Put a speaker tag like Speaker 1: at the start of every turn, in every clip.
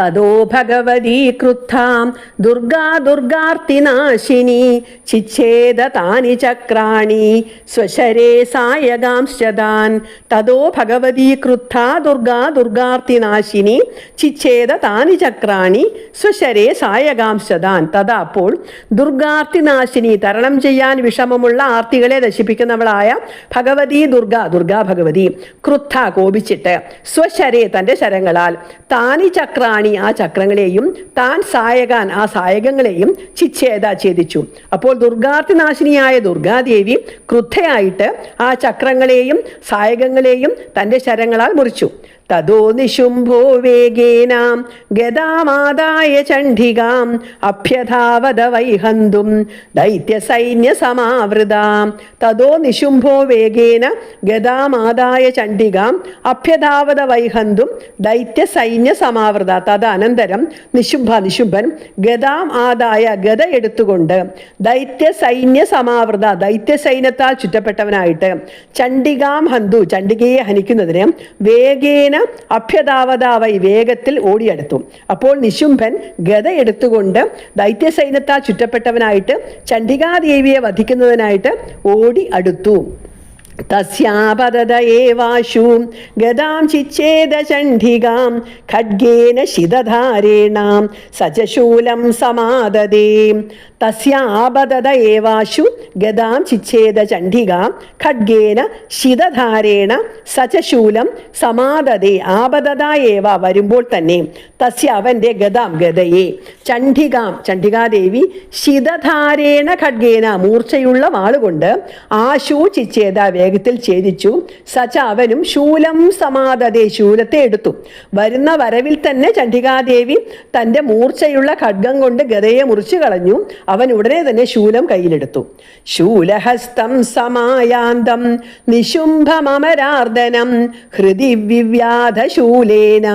Speaker 1: തതോ ഭഗവതി ക്രുദ്ധാം ദുർഗാ ദുർഗാർത്തിനാശിനി ചിച്ഛേദ താനി ചക്രാണി സ്വശരേ സായകാംശതാൻ തതോ ഭഗവതി ക്രുദ്ധാ ദുർഗാ ദുർഗാർത്തിനാശിനി ചിച്ഛേദ താനി ചക്രാണി സ്വശരേ സായകാംശതാൻ തഥാ അപ്പോൾ ദുർഗാർത്തിനാശിനി തരണം ചെയ്യാൻ വിഷമമുള്ള ആർത്തികളെ നശിപ്പിക്കുന്നവളായ ഭഗവതി ദുർഗ ദുർഗാ ഭഗവതി ക്രുദ്ധ കോപിച്ചിട്ട് സ്വശരേ തന്റെ ശരങ്ങളാൽ. താനി ചക്രാണി ആ ചക്രങ്ങളെയും താൻ സായകാൻ ആ സായകങ്ങളെയും ചിച്ഛേദ ഛേദിച്ചു. അപ്പോൾ ദുർഗാർത്തിനാശിനിയായ ദുർഗാദേവി ക്രുദ്ധയായിട്ട് ആ ചക്രങ്ങളെയും സായകങ്ങളെയും തന്റെ ശരങ്ങളാൽ മുറിച്ചു. തതോ നിശുംഭോ വേഗേന ഗതാമാദായ ചണ്ഡികാം അഭ്യധാവത വൈഹന്തും ദൈത്യസൈന്യ സമാവൃതാം തതോ നിശുംഭോ വേഗേന ഗതാമാദായ ചണ്ഡികാം അഭ്യധാവത വൈഹന്തും ദൈത്യസൈന്യ സമാവൃത തദനന്തരം നിശുംഭ നിശുംഭൻ ഗതാം ആദായ ഗത എടുത്തുകൊണ്ട് ദൈത്യസൈന്യ സമാവൃത ദൈത്യസൈന്യത്താൽ ചുറ്റപ്പെട്ടവനായിട്ട് ചണ്ഡികാം ഹന്തു ചണ്ഡികയെ ഹനിക്കുന്നതിന് വേഗേന അഭ്യതാവതാവൈ വേഗത്തിൽ ഓടിയെടുത്തു. അപ്പോൾ നിശുംഭൻ ഗത എടുത്തുകൊണ്ട് ദൈത്യസൈന്യത്താൽ ചുറ്റപ്പെട്ടവനായിട്ട് ചണ്ഡികാദേവിയെ വധിക്കുന്നതിനായിട്ട് ഓടി അടുത്തു. തസ്യാപതത ഏവാശു ഗതാം ചിച്ഛേദ ചണ്ഡികാം ഖഡ്ഗേന ശിതധാരേണാം സജശൂലം സമാദദേ തസ്യാപതത ഏവാശു ഗതാം ചിച്ഛേദ ചണ്ഡികാം ഖഡ്ഗേന ശിതധാരേണ സജശൂലം സമാദദേ ആപതത ഏവ വരുമ്പോൾ തന്നെ തസ്യ അവന്റെ ഗതാം ഗതയെ ചണ്ഡികാം ചണ്ഡികാദേവി ശിതധാരേണ ഖഡ്ഗേന മൂർച്ചയുള്ള വാളുകൊണ്ട് ആശു ചിച്ഛേദ വേഗത്തിൽ ഛേദിച്ചു. സച്ച അവനും ശൂലം സമാധതേ ശൂലത്തെ എടുത്തു. വരുന്ന വരവിൽ തന്നെ ചണ്ഡികാദേവി തന്റെ മൂർച്ചയുള്ള ഖഡ്ഗം കൊണ്ട് ഗതയെ മുറിച്ചു കളഞ്ഞു. അവൻ ഉടനെ തന്നെ ശൂലം കയ്യിലെടുത്തു. ശൂലഹസ്തം സമായാന്തം നിശുംഭമരാർദ്ദനം ഹൃദി വിവ്യാധ ശൂലേന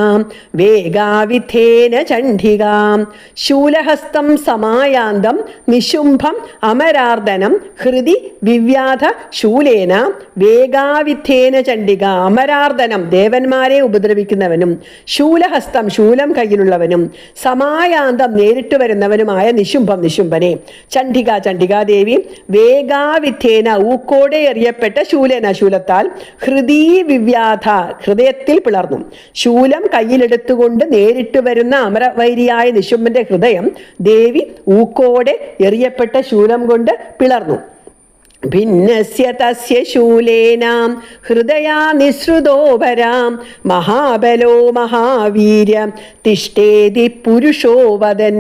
Speaker 1: വേഗാവിധേന ചണ്ഡികാം. ശൂലഹസ്തം സമായാന്തം നിശുംഭം അമരാർദ്ദനം ഹൃദി വിവ്യാധ ശൂലേന വേഗാവിധേന ചണ്ഡിക അമരാർദ്ദനം ദേവന്മാരെ ഉപദ്രവിക്കുന്നവനും ശൂലഹസ്തം ശൂലം കയ്യിലുള്ളവനും സമായാന്തം നേരിട്ട് വരുന്നവനുമായ നിശുംഭം നിശുംഭനെ. ചണ്ഡിക ചണ്ഡികാദേവി വേഗാവിധേന ഊക്കോടെ എറിയപ്പെട്ട ശൂലന ശൂലത്താൽ ഹൃദീ വിവ്യാധ ഹൃദയത്തിൽ പിളർന്നു. ശൂലം കയ്യിലെടുത്തുകൊണ്ട് നേരിട്ട് വരുന്ന അമരവൈരിയായ നിശുംഭന്റെ ഹൃദയം ദേവി ഊക്കോടെ എറിയപ്പെട്ട ശൂലം കൊണ്ട് പിളർന്നു. ഭിന്നസ്യ തസ്യ ശൂലേനാം ഹൃദയാ മഹാബലോ മഹാവീര്യ തിഷ്ടേതി പുരുഷോ വദൻ.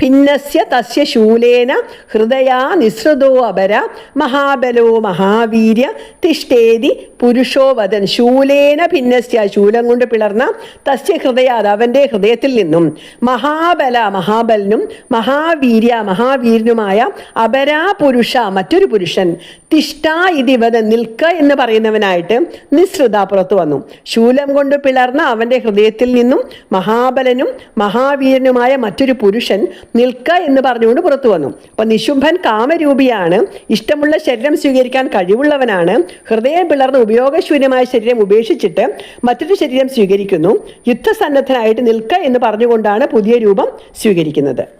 Speaker 1: ഭിന്നസ്യ തസ്യ ശൂലേന ഹൃദയാ നിസൃതോ അപര മഹാബലോ മഹാവീര്യ തിഷ്ടേതി പുരുഷോ വദൻ. ശൂലേന ഭിന്നസ്യ ശൂലം കൊണ്ട് പിളർന്ന തസ്യ ഹൃദയ അത് അവന്റെ ഹൃദയത്തിൽ നിന്നും. മഹാബല മഹാബലനും മഹാവീര്യ മഹാവീരനുമായ അപരാ പുരുഷ മറ്റൊരു പുരുഷൻ. തിഷ്ട ഇതിവത നിൽക്ക എന്ന് പറയുന്നവനായിട്ട് നിസ്രുത പുറത്തു വന്നു. ശൂലം കൊണ്ട് പിളർന്ന അവന്റെ ഹൃദയത്തിൽ നിന്നും മഹാബലനും മഹാവീരനുമായ മറ്റൊരു പുരുഷൻ നിൽക്ക എന്ന് പറഞ്ഞുകൊണ്ട് പുറത്തു വന്നു. അപ്പൊ നിശുംഭൻ കാമരൂപിയാണ് ഇഷ്ടമുള്ള ശരീരം സ്വീകരിക്കാൻ കഴിവുള്ളവനാണ് ഹൃദയം പിളർന്ന് ഉപയോഗശൂന്യമായ ശരീരം ഉപേക്ഷിച്ചിട്ട് മറ്റൊരു ശരീരം സ്വീകരിക്കുന്നു യുദ്ധസന്നദ്ധനായിട്ട് നിൽക്ക എന്ന് പറഞ്ഞുകൊണ്ടാണ് പുതിയ രൂപം സ്വീകരിക്കുന്നത്.